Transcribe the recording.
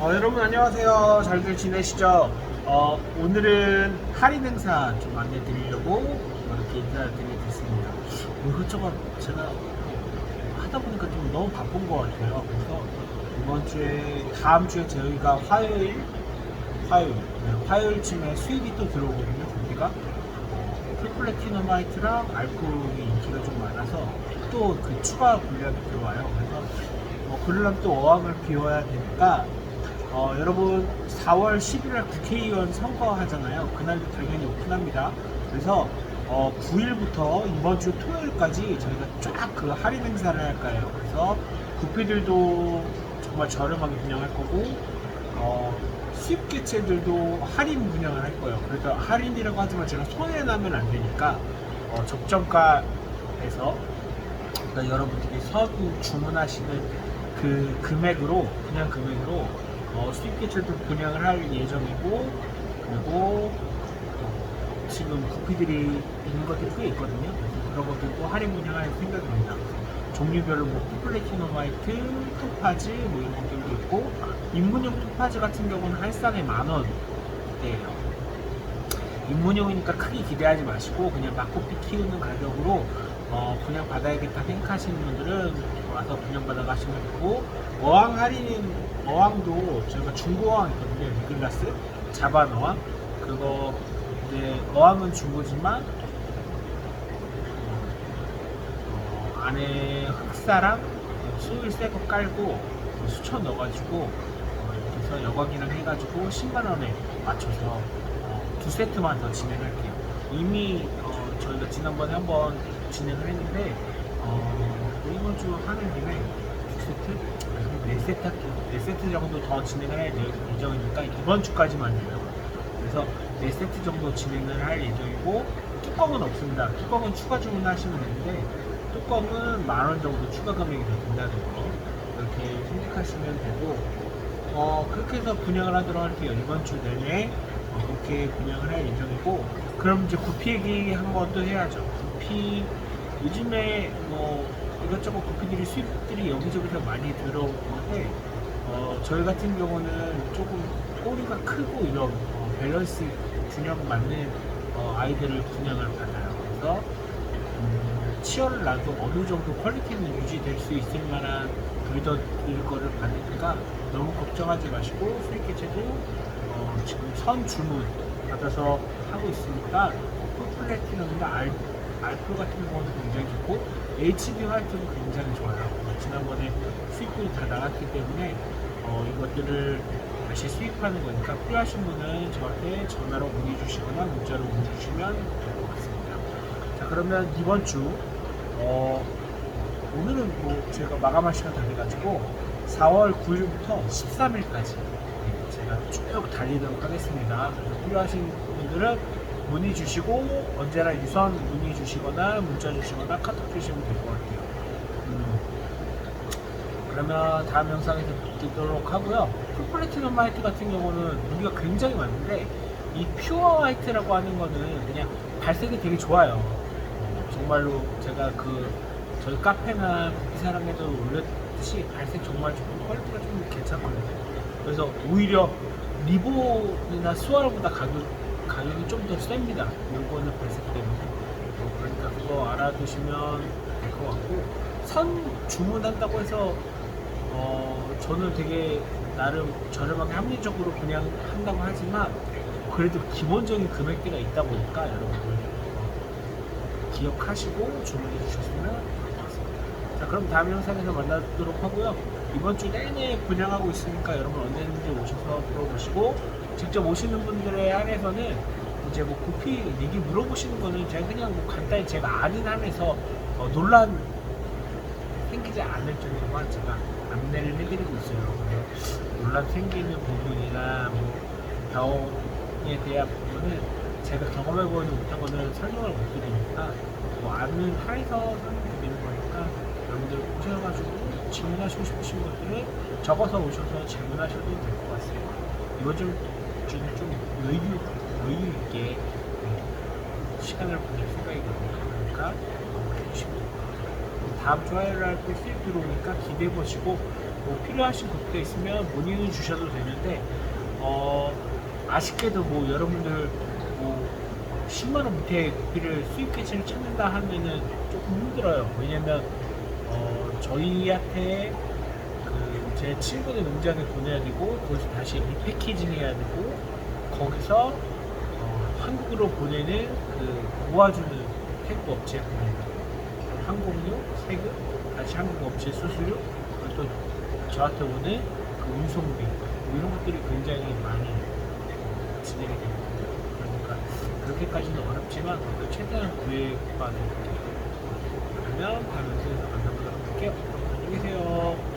어, 여러분 안녕하세요. 잘들 지내시죠? 어, 오늘은 할인 행사 좀 안내 드리려고 이렇게 인사를 드리겠습니다. 뭐 이것저것 제가 하다 보니까 좀 너무 바쁜 것 같아요. 그래서 이번 주에 다음 주에 저희가 화요일 화요일 네, 화요일쯤에 수입이 또 들어오거든요. 우리가 풀플래티넘 화이트랑 알코올이 인기가 좀 많아서 또 그 추가 분량이 들어와요. 그래서 어, 그러려면 또 어항을 비워야 되니까 어, 여러분 4월 11일 국회의원 선거 하잖아요. 그날도 당연히 오픈합니다. 그래서 어, 9일부터 이번 주 토요일까지 저희가 쫙 그 할인 행사를 할 거예요. 그래서 구피들도 정말 저렴하게 분양할 거고 어, 수입 개체들도 할인 분양을 할 거예요. 그래서 할인이라고 하지만 제가 손해 나면 안 되니까 어, 적정가에서 그러니까 여러분들이 서구 주문하시는 그 금액으로 그냥 금액으로 어, 수입 개체도 분양을 할 예정이고 그리고 어, 지금 구피들이 있는 것들이 꽤 있거든요. 그런 것들도 할인 분양할 생각입니다. 종류별로 뭐 플래티넘 화이트, 토파즈 뭐 이런 것들도 있고 입문용 토파즈 같은 경우는 한 쌍에 만 원 대예요. 입문용이니까 크게 기대하지 마시고 그냥 막고피 키우는 가격으로 어, 분양 받아야겠다 생각하시는 분들은 와서 분양 받아 가시면 되고 어항 할인 어항도 저희가 중고 어항 있거든요 미글라스 자반 어항 그거 이제 어항은 중고지만 어, 안에 흑사랑 수일 새거 깔고 수천 넣어가지고 어, 이렇게 해서 여광이랑 해가지고 10만 원에 맞춰서 어, 두 세트만 더 진행할게요. 이미 어, 저희가 지난번에 한번 진행을 했는데 어, 이번 주 하는 김에 두 세트? 아니, 네 세트 할게요. 네 세트 정도 더 진행을 할 예- 예정이니까 이번 주까지만요. 그래서 네 세트 정도 진행을 할 예정이고 뚜껑은 없습니다. 뚜껑은 추가 주문하시면 되는데 뚜껑은 만 원 정도 추가 금액이 더 든다는 거 이렇게 생각하시면 되고 어, 그렇게 해서 분양을 하도록 할게요. 이번 주 내내 어, 그렇게 분양을 할 예정이고 그럼 이제 구피 얘기 한 번 또 해야죠. 구피 요즘에 뭐 이것저것 구피들이 수입들이 여기저기서 많이 들어오는데 어, 저희 같은 경우는 조금 꼬리가 크고 이런 어, 밸런스 균형 맞는 어, 아이들을 분양을 받아요. 그래서 음, 치열을 놔도 어느 정도 퀄리티는 유지될 수 있을 만한 브리더일 거를 받으니까 너무 걱정하지 마시고 수익 개체도 어, 지금 선 주문 받아서 하고 있으니까 풀플래티넘이나 알, 알프 같은 경우도 굉장히 좋고 HB 화이트도 굉장히 좋아요. 어, 지난번에 수입들이 다 나갔기 때문에 어, 이것들을 다시 수입하는 거니까 필요하신 분은 저한테 전화로 문의 주시거나 문자로 문의 주시면 될 것 같습니다. 자 그러면 이번 주 어, 오늘은 뭐 제가 마감할 시간 다 돼가지고 4월 9일부터 13일까지 제가 쭉 달리도록 하겠습니다. 그래서 필요하신 분들은 문의 주시고 언제나 유선 문의 주시거나 문자 주시거나 카톡 주시면 될 것 같아요. 음, 그러면 다음 영상에서 뵙도록 하고요. 풀플래티넘 화이트 같은 경우는 무기가 굉장히 많은데 이 퓨어 화이트라고 하는 거는 그냥 발색이 되게 좋아요. 어, 정말로 제가 그 저희 카페나 사랑에도 올렸듯이 발색 정말 좋고 퀄리티가 좀 괜찮거든요. 그래서 오히려 리본이나 수아르보다 가격 가격이 좀 더 셉니다. 요거는 발색 때문에. 어, 그러니까 그거 알아두시면 될 것 같고 선 주문한다고 해서 어, 저는 되게 나름 저렴하게 합리적으로 그냥 한다고 하지만 그래도 기본적인 금액대가 있다 보니까 여러분들 어, 기억하시고 주문해 주셨으면 좋겠습니다. 자 그럼 다음 영상에서 만나도록 하고요. 이번 주 내내 분양하고 있으니까 여러분 언제든지 오셔서 들어보시고 직접 오시는 분들에 한해서는 이제 뭐 구피 얘기 물어보시는 거는 제가 그냥 뭐 간단히 제가 아는 한에서 어, 논란 생기지 않을 정도만 제가 안내를 해드리고 있어요. 논란 생기는 부분이나 뭐 병에 대한 부분은 제가 경험해보지 못한 거는 설명을 못 드리니까 뭐 아는 한에서 설명드리는 거니까 여러분들 오셔가지고 질문하시고 싶으신 것들은 적어서 오셔서 질문하셔도 될 것 같습니다. 이번 주- 주는 좀 여유, 여유 있게 네, 시간을 보낼 생각이거든요. 그러니까 어. 다음 주 화요일 날또 수입 들어오니까 기대해 보시고 뭐 필요하신 것도 있으면 문의 주셔도 되는데 어, 아쉽게도 뭐 여러분들 뭐 10만 원 밑에 고기를 수입 개체를 찾는다 하면은 조금 힘들어요. 왜냐면 어, 저희한테 그 제 친구네 농장에 보내야 되고 거기서 다시 리패키징 해야 되고 거기서 어, 한국으로 보내는 그 모아주는 태국 업체에 보내는 항공료, 세금, 다시 한국 업체 수수료, 또 저한테 오는 그 운송비 뭐 이런 것들이 굉장히 많이 어, 진행이 되거든요. 그러니까 그렇게까지는 어렵지만 그래도 최대한 되게 그러면 다음 영상에서 만나보도록 할게요. 안녕히 계세요.